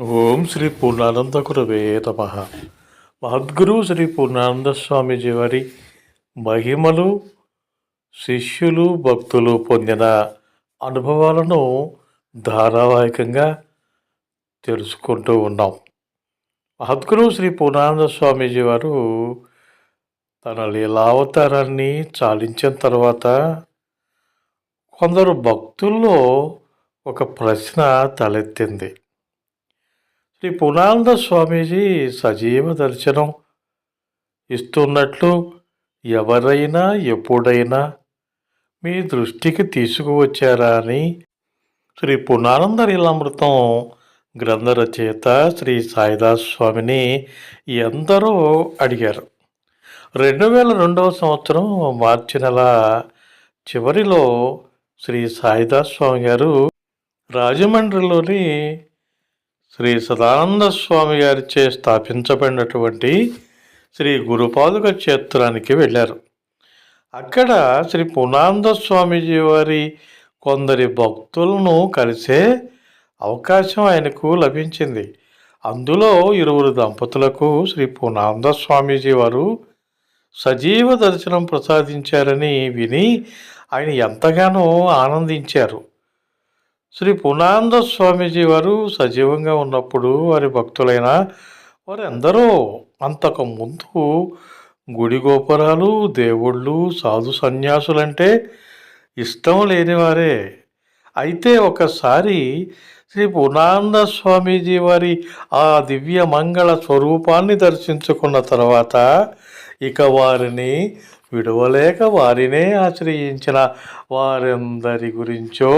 ఓం శ్రీ పూర్ణానంద గురవే నమ. మహద్గురు శ్రీ పూర్ణానంద స్వామీజీ వారి మహిమలు శిష్యులు భక్తులు పొందిన అనుభవాలను ధారావాహికంగా తెలుసుకుంటూ ఉన్నాం. మహద్గురు శ్రీ పూర్ణానంద స్వామీజీ వారు తన లీలావతారాన్ని చాలించిన తర్వాత కొందరు భక్తుల్లో ఒక ప్రశ్న తలెత్తింది. శ్రీ పూర్ణానంద స్వామీజీ సజీవ దర్శనం. ఇస్తున్నట్లు ఎవరైనా ఎప్పుడైనా మీ దృష్టికి తీసుకువచ్చారా అని శ్రీ పూర్ణానంద లీలామృతం గ్రంథ రచయిత శ్రీ సాయిదాస్ స్వామిని ఎందరో అడిగారు. రెండు వేల రెండవ సంవత్సరం మార్చి నెల చివరిలో శ్రీ సాయిదాస్ స్వామి గారు రాజమండ్రిలోని శ్రీ సదానంద స్వామి గారిచే స్థాపించబడినటువంటి శ్రీ గురుపాదుక క్షేత్రానికి వెళ్ళారు. అక్కడ శ్రీ పూర్ణానంద స్వామీజీ వారి కొందరి భక్తులను కలిసే అవకాశం ఆయనకు లభించింది. అందులో ఇరువురు దంపతులకు శ్రీ పూర్ణానంద స్వామీజీ వారు సజీవ దర్శనం ప్రసాదించారని విని ఆయన ఎంతగానో ఆనందించారు. శ్రీ పూర్ణానంద స్వామీజీ వారు సజీవంగా ఉన్నప్పుడు వారి భక్తులైన వారెందరో అంతకు ముందు గుడి గోపురాలు దేవుళ్ళు సాధు సన్యాసులంటే ఇష్టం లేనివారే. అయితే ఒకసారి శ్రీ పూర్ణానంద స్వామీజీ వారి ఆ దివ్య మంగళ స్వరూపాన్ని దర్శించుకున్న తర్వాత ఇక వారిని విడవలేక వారినే ఆశ్రయించిన వారందరి గురించో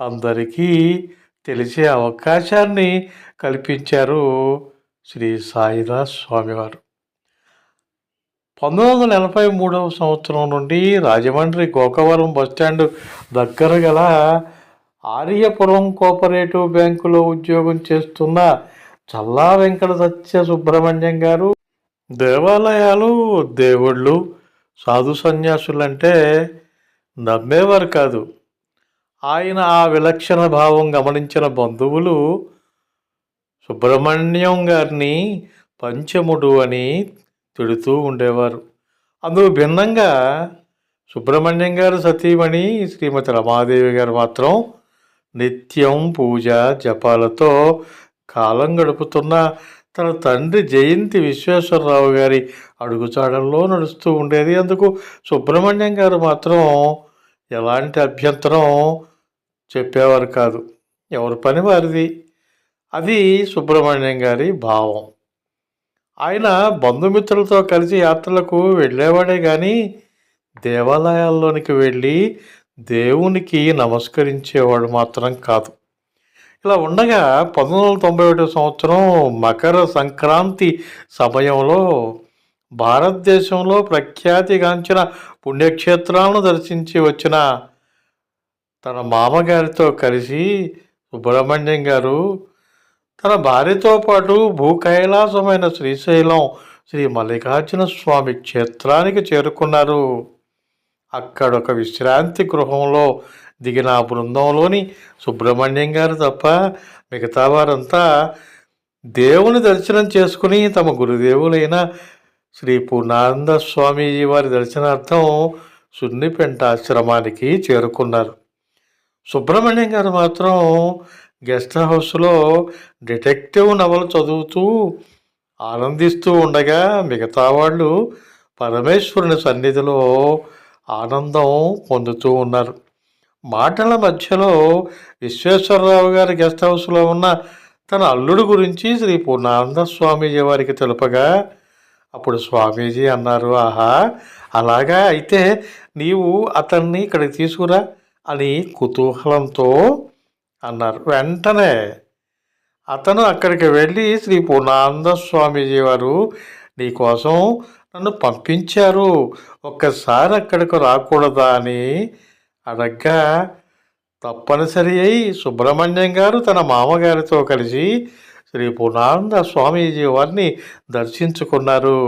అందరికీ తెలిసే అవకాశాన్ని కల్పించారు శ్రీ సాయిదాస్ స్వామివారు. పంతొమ్మిది వందల ఎనభై మూడవ సంవత్సరం నుండి రాజమండ్రి గోకవరం బస్టాండ్ దగ్గర గల ఆర్యపురం కోఆపరేటివ్ బ్యాంకులో ఉద్యోగం చేస్తున్న చల్లా వెంకట సత్య సుబ్రహ్మణ్యం గారు దేవాలయాలు దేవుళ్ళు సాధు సన్యాసులంటే నమ్మేవారు కాదు. ఆయన ఆ విలక్షణ భావం గమనించిన బంధువులు సుబ్రహ్మణ్యం గారిని పంచముడు అని తిడుతూ ఉండేవారు. అందుకు భిన్నంగా సుబ్రహ్మణ్యం గారు సతీమణి శ్రీమతి రమాదేవి గారు మాత్రం నిత్యం పూజ జపాలతో కాలం గడుపుతున్న తన తండ్రి జయంతి విశ్వేశ్వరరావు గారి అడుగుచాడల్లో నడుస్తూ ఉండేది. అందుకు సుబ్రహ్మణ్యం గారు మాత్రం ఎలాంటి అభ్యంతరం చెప్పేవారు కాదు. ఎవరి పని వారిది. అది సుబ్రహ్మణ్యం గారి భావం. ఆయన బంధుమిత్రులతో కలిసి యాత్రలకు వెళ్ళేవాడే కానీ దేవాలయాల్లోనికి వెళ్ళి దేవునికి నమస్కరించేవాడు మాత్రం కాదు. ఇలా ఉండగా పంతొమ్మిది వందల తొంభై ఒకటో సంవత్సరం మకర సంక్రాంతి సమయంలో భారతదేశంలో ప్రఖ్యాతిగాంచిన పుణ్యక్షేత్రాలను దర్శించి వచ్చిన తన మామగారితో కలిసి సుబ్రహ్మణ్యం గారు తన భార్యతో పాటు భూ కైలాసమైన శ్రీశైలం శ్రీ మల్లికార్జున స్వామి క్షేత్రానికి చేరుకున్నారు. అక్కడ ఒక విశ్రాంతి గృహంలో దిగిన ఆ బృందంలోని సుబ్రహ్మణ్యం గారు తప్ప మిగతా వారంతా దేవుని దర్శనం చేసుకుని తమ గురుదేవులైన శ్రీ పూర్ణానంద స్వామీజీ వారి దర్శనార్థం సున్నిపెంట ఆశ్రమానికి చేరుకున్నారు. సుబ్రహ్మణ్యం గారు మాత్రం గెస్ట్ హౌస్లో డిటెక్టివ్ నవలు చదువుతూ ఆనందిస్తూ ఉండగా మిగతా వాళ్ళు పరమేశ్వరుని సన్నిధిలో ఆనందం పొందుతూ ఉన్నారు. మాటల మధ్యలో విశ్వేశ్వరరావు గారి గెస్ట్ హౌస్లో ఉన్న తన అల్లుడు గురించి శ్రీ పూర్ణానంద స్వామీజీ వారికి తెలుపగా అప్పుడు స్వామీజీ అన్నారు ఆహా అలాగా? అయితే నీవు అతన్ని ఇక్కడికి తీసుకురా అని కుతూహలంతో అన్నారు. వెంటనే అతను అక్కడికి వెళ్ళి శ్రీ పూర్ణానంద స్వామీజీ వారు నీకోసం నన్ను పంపించారు. ఒక్కసారి అక్కడికి రాకూడదా అని అడగ్గా తప్పనిసరి అయి సుబ్రహ్మణ్యం గారు తన మామగారితో కలిసి శ్రీ పూర్ణానంద స్వామీజీ వారిని దర్శించుకున్నారు.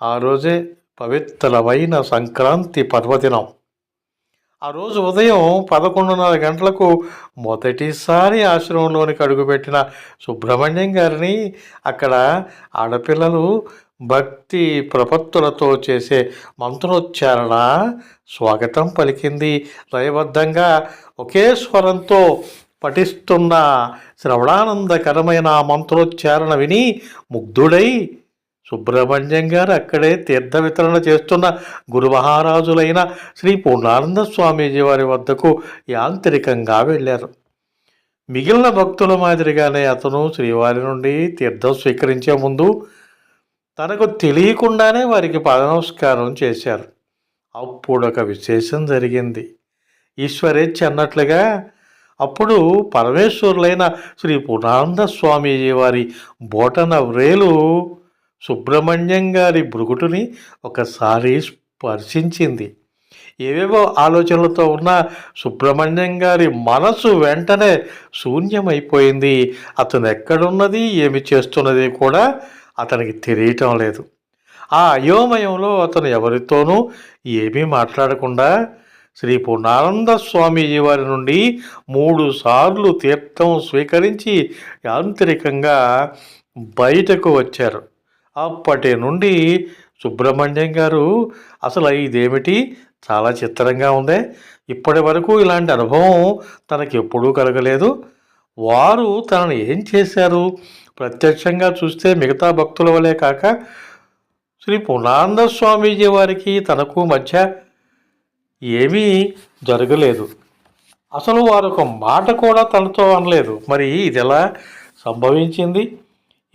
ఆ రోజే పవిత్రమైన సంక్రాంతి పర్వదినం. ఆ రోజు ఉదయం పదకొండున్నర గంటలకు మొదటిసారి ఆశ్రమంలోనికి అడుగుపెట్టిన సుబ్రహ్మణ్యం గారిని అక్కడ ఆడపిల్లలు భక్తి ప్రపత్తులతో చేసే మంత్రోచ్చారణ స్వాగతం పలికింది. లయబద్ధంగా ఒకే స్వరంతో పఠిస్తున్న శ్రవణానందకరమైన ఆ మంత్రోచ్చారణ విని ముగ్ధుడై సుబ్రహ్మణ్యం గారు అక్కడే తీర్థ వితరణ చేస్తున్న గురు మహారాజులైన శ్రీ పూర్ణానంద స్వామీజీ వారి వద్దకు యాంత్రికంగా వెళ్ళారు. మిగిలిన భక్తుల మాదిరిగానే అతను శ్రీవారి నుండి తీర్థం స్వీకరించే ముందు తనకు తెలియకుండానే వారికి పాదనమస్కారం చేశారు. అప్పుడు ఒక విశేషం జరిగింది. ఈశ్వరేచ్ఛ అన్నట్లుగా అప్పుడు పరమేశ్వరులైన శ్రీ పూర్ణానంద స్వామీజీ వారి బోటన వ్రేలు సుబ్రహ్మణ్యం గారి బృగుటుని ఒకసారి స్పర్శించింది. ఏవేవో ఆలోచనలతో ఉన్న సుబ్రహ్మణ్యం గారి మనసు వెంటనే శూన్యమైపోయింది. అతను ఎక్కడున్నది ఏమి చేస్తున్నది కూడా అతనికి తెలియటం లేదు. ఆ అయోమయంలో అతను ఎవరితోనూ ఏమీ మాట్లాడకుండా శ్రీ పూర్ణానంద స్వామీజీ వారి నుండి మూడు సార్లు తీర్థం స్వీకరించి యాంత్రికంగా బయటకు వచ్చారు. అప్పటి నుండి సుబ్రహ్మణ్యం గారు అసలు ఇదేమిటి? చాలా చిత్రంగా ఉందే. ఇప్పటి వరకు ఇలాంటి అనుభవం తనకి ఎప్పుడూ కలగలేదు. వారు తనను ఏం చేశారు? ప్రత్యక్షంగా చూస్తే మిగతా భక్తుల వలె కాక శ్రీ పూర్ణానంద స్వామీజీ వారికి తనకు మధ్య ఏమీ జరగలేదు. అసలు వారు ఒక మాట కూడా తనతో అనలేదు. మరి ఇది ఎలా సంభవించింది?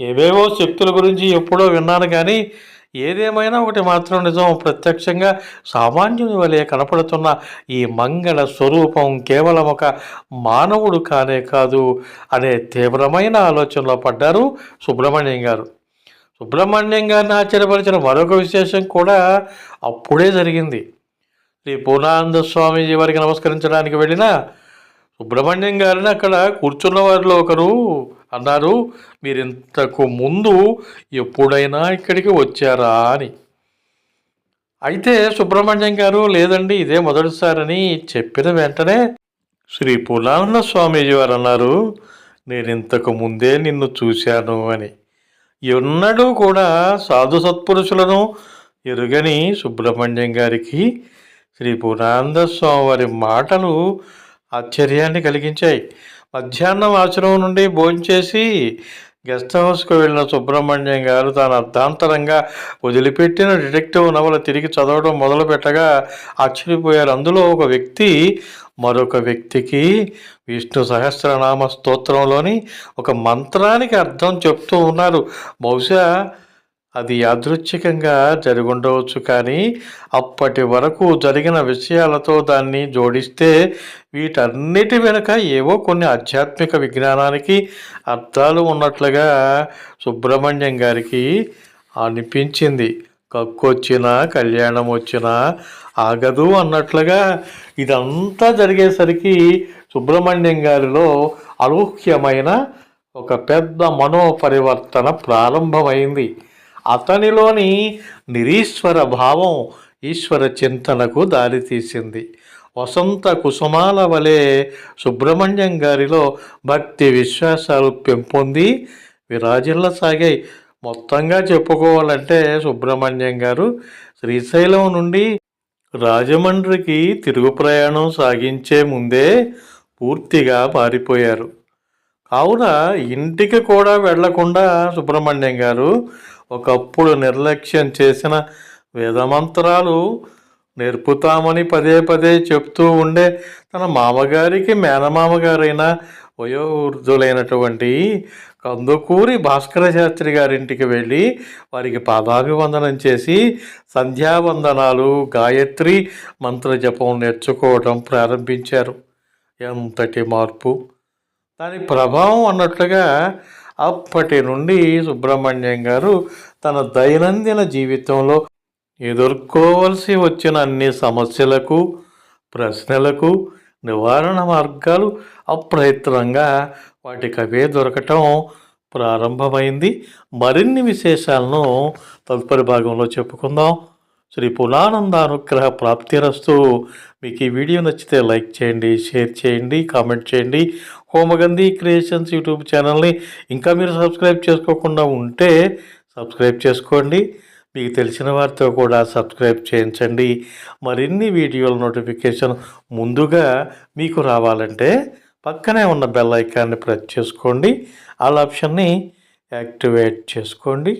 ఏవేవో శక్తుల గురించి ఎప్పుడో విన్నాను కానీ ఏదేమైనా ఒకటి మాత్రం నిజం ప్రత్యక్షంగా సామాన్యుని వలె కనపడుతున్న ఈ మంగళ స్వరూపం కేవలం ఒక మానవుడు కానే కాదు అనే తీవ్రమైన ఆలోచనలో పడ్డారు సుబ్రహ్మణ్యం గారు. సుబ్రహ్మణ్యం గారిని ఆశ్చర్యపరిచిన మరొక విశేషం కూడా అప్పుడే జరిగింది. శ్రీ పూర్ణానంద స్వామీజీ వారికి నమస్కరించడానికి వెళ్ళిన సుబ్రహ్మణ్యం గారిని అక్కడ కూర్చున్న వారిలో ఒకరు అన్నారు మీరు ఇంతకు ముందు ఎప్పుడైనా ఇక్కడికి వచ్చారా? అని. అయితే సుబ్రహ్మణ్యం గారు లేదండి ఇదే మొదటిసారని చెప్పిన వెంటనే శ్రీ పూర్ణానంద స్వామీజీ వారు అన్నారు నేను ఇంతకు ముందే నిన్ను చూశాను అని. ఎన్నడూ కూడా సాధు సత్పురుషులను ఎరుగని సుబ్రహ్మణ్యం గారికి శ్రీ పూర్ణానంద స్వామి వారి మాటలు ఆశ్చర్యాన్ని కలిగించాయి. మధ్యాహ్నం ఆశ్రమం నుండి భోంచేసి గెస్ట్ హౌస్కు వెళ్ళిన సుబ్రహ్మణ్యం గారు తాను అర్ధాంతరంగా వదిలిపెట్టిన డిటెక్టివ్ నవల తిరిగి చదవడం మొదలు పెట్టగా ఆశ్చర్యపోయారు. అందులో ఒక వ్యక్తి మరొక వ్యక్తికి విష్ణు సహస్రనామ స్తోత్రంలోని ఒక మంత్రానికి అర్థం చెప్తూ ఉన్నారు. బహుశా అది యాదృచ్ఛికంగా జరుగుండవచ్చు కానీ అప్పటి వరకు జరిగిన విషయాలతో దాన్ని జోడిస్తే వీటన్నిటి వెనుక ఏవో కొన్ని ఆధ్యాత్మిక విజ్ఞానానికి అర్థాలు ఉన్నట్లుగా సుబ్రహ్మణ్యం గారికి అనిపించింది. కక్కొచ్చినా కళ్యాణం వచ్చినా ఆగదు అన్నట్లుగా ఇదంతా జరిగేసరికి సుబ్రహ్మణ్యం గారిలో అనూహ్యమైన ఒక పెద్ద మనోపరివర్తన ప్రారంభమైంది. అతనిలోని నిరీశ్వర భావం ఈశ్వర చింతనకు దారితీసింది వసంత కుసుమాల వలె సుబ్రహ్మణ్యం గారిలో భక్తి విశ్వాసాలు పెంపొంది విరాజిల్ల సాగాయి. మొత్తంగా చెప్పుకోవాలంటే సుబ్రహ్మణ్యం గారు శ్రీశైలం నుండి రాజమండ్రికి తిరుగు ప్రయాణం సాగించే ముందే పూర్తిగా మారిపోయారు కావున ఇంటికి కూడా వెళ్ళకుండా సుబ్రహ్మణ్యం గారు ఒకప్పుడు నిర్లక్ష్యం చేసిన వేదమంత్రాలు నేర్పుతామని పదే పదే చెప్తూ ఉండే తన మామగారికి మేనమామగారైన వయోవృద్ధులైనటువంటి కందుకూరి భాస్కర శాస్త్రి గారింటికి వెళ్ళి వారికి పాదాభివందనం చేసి సంధ్యావందనాలు గాయత్రి మంత్రజపం నేర్చుకోవడం ప్రారంభించారు. ఎంతటి మార్పు! దాని ప్రభావం అన్నట్లుగా అప్పటి నుండి సుబ్రహ్మణ్యం గారు తన దైనందిన జీవితంలో ఎదుర్కోవలసి వచ్చిన అన్ని సమస్యలకు ప్రశ్నలకు నివారణ మార్గాలు అప్రయత్నంగా వాటికి అవే దొరకటం ప్రారంభమైంది. మరిన్ని విశేషాలను తదుపరి భాగంలో చెప్పుకుందాం. శ్రీ పులానంద అనుగ్రహ ప్రాప్తిరస్తు మీకు ఈ వీడియో నచ్చితే లైక్ చేయండి షేర్ చేయండి కామెంట్ చేయండి. హోమగంధి క్రియేషన్స్ యూట్యూబ్ ఛానల్ని ఇంకా మీరు సబ్స్క్రైబ్ చేసుకోకుండా ఉంటే సబ్స్క్రైబ్ చేసుకోండి. మీకు తెలిసిన వారితో కూడా సబ్స్క్రైబ్ చేయించండి. మరిన్ని వీడియోల నోటిఫికేషన్ ముందుగా మీకు రావాలంటే పక్కనే ఉన్న బెల్ ఐకాన్ని ప్రెస్ చేసుకోండి. ఆల్ ఆప్షన్ని యాక్టివేట్ చేసుకోండి.